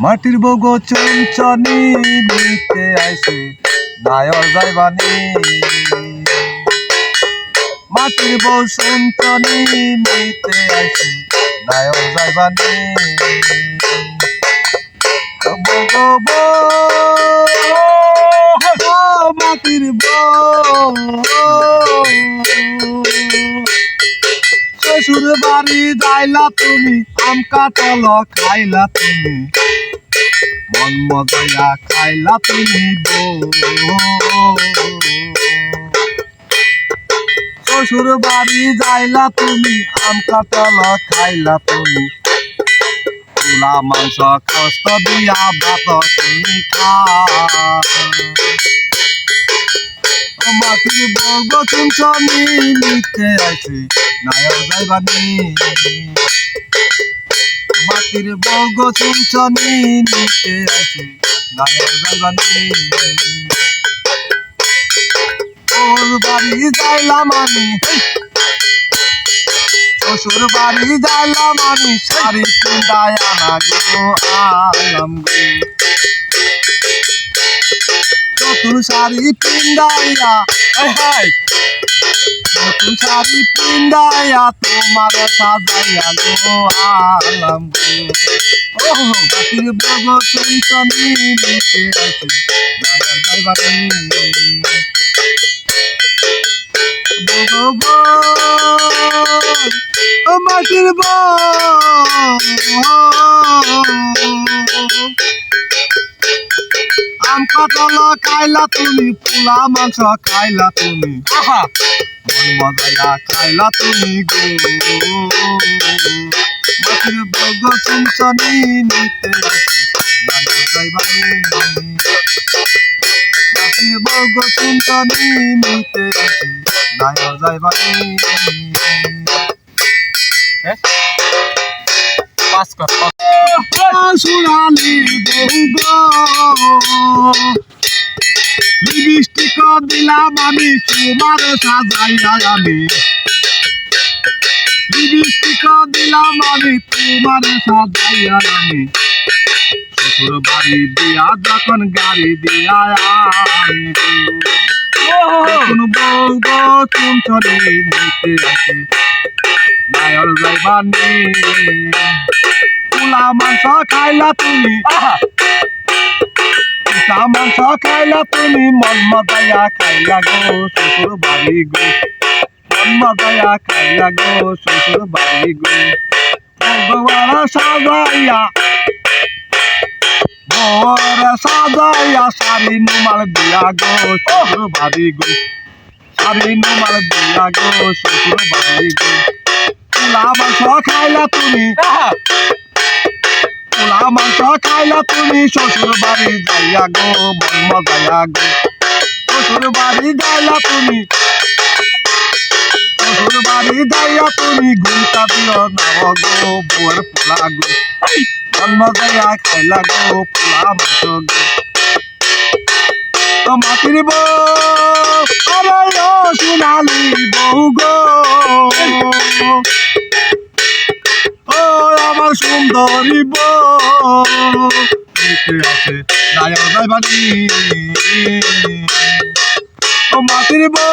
মাটির বগো চঞ্চনি নিতে আইছে নায়র যাইবানি মাটির বউ চঞ্চনি নিতে আইছে নায়র যাইবানি মাটির বউ শ্বশুর বাড়ি যাইলা তুমি, আম কাটল খাইলা তুমি। মন খাইলা বউ শ্বশুর বাড়ি যাইলা তুমি, আম কাটল খাইলা তুমি। তুলা মাংস কষ্ট দিয়া ভাত তুমি খা। মাটির বর্গ চুনচনি নিতে আছে নায়ক যাইবানি মাটির বর্গ চুনচনি নিতে আছে নায়ক যাইবানি ওর বাড়ি যাইলাম আমি শ্বশুর বাড়ি যাইলাম আমি শাড়ি আলাম নতুন শাড়ি পিন্দাইয়া হাই। নতুন শাড়ি পিন্দাইয়া তোমার সাজাইয়া গো আলাম ও বাকির বগ শুনছনি নিতে আছে নাগা যাইবানি বগ মাটির বগ কাটল খাইলা তুমি পোলা মাংস খাইলা তুমি। আহা! মন মজাইয়া খাইলা তুমি গো। মাটির বগ চুনচনি নিতে মাটির বগ চুনচনি নিতে নাগা যাইবানি পাস কর বউ লিপস্টিক দিলাম আমি তোমার সাজাইয়া আমি। লিপস্টিক দিলাম আমি তোমার সাজাইয়া আমি। শ্বশুর বাড়ি দিয়া যখন গাড়ি দিয়া কোন গো তুমি চলে নিতে আসে নায়র যাইবানি পোলা মাংস খাইলা তুমি। পিঠা মাংস খাইলা তুমি মন মজাইয়া খাইলা গো শ্বশুর বাড়ি গো। মন মজাইয়া খাইলা গো শ্বশুর বাড়ি গো। ভগবান সাজাইয়া বর সাজাইয়া শাড়ি নুমাল দিয়া গো শ্বশুর বাড়ি গো। শাড়ি নুমাল দিয়া গো শ্বশুর বাড়ি গো। মাংস খাইলা তুমি। খাইলা তুমি শ্বশুর বাড়ি যাইয়া গো মন মজাইয়া গো। শ্বশুর বাড়ি যাইলা তুমি শ্বশুর বাড়ি যাইয়া তুমি ঘুমটা দিও নাও গো, বউয়ের পোলা গো। মন মজাইয়া খাইলা গো, পোলা মাংস গো। তো মাটির বউ সোনালি বউ গো। নিতে আছে নায়ক যাইবানি ও ও,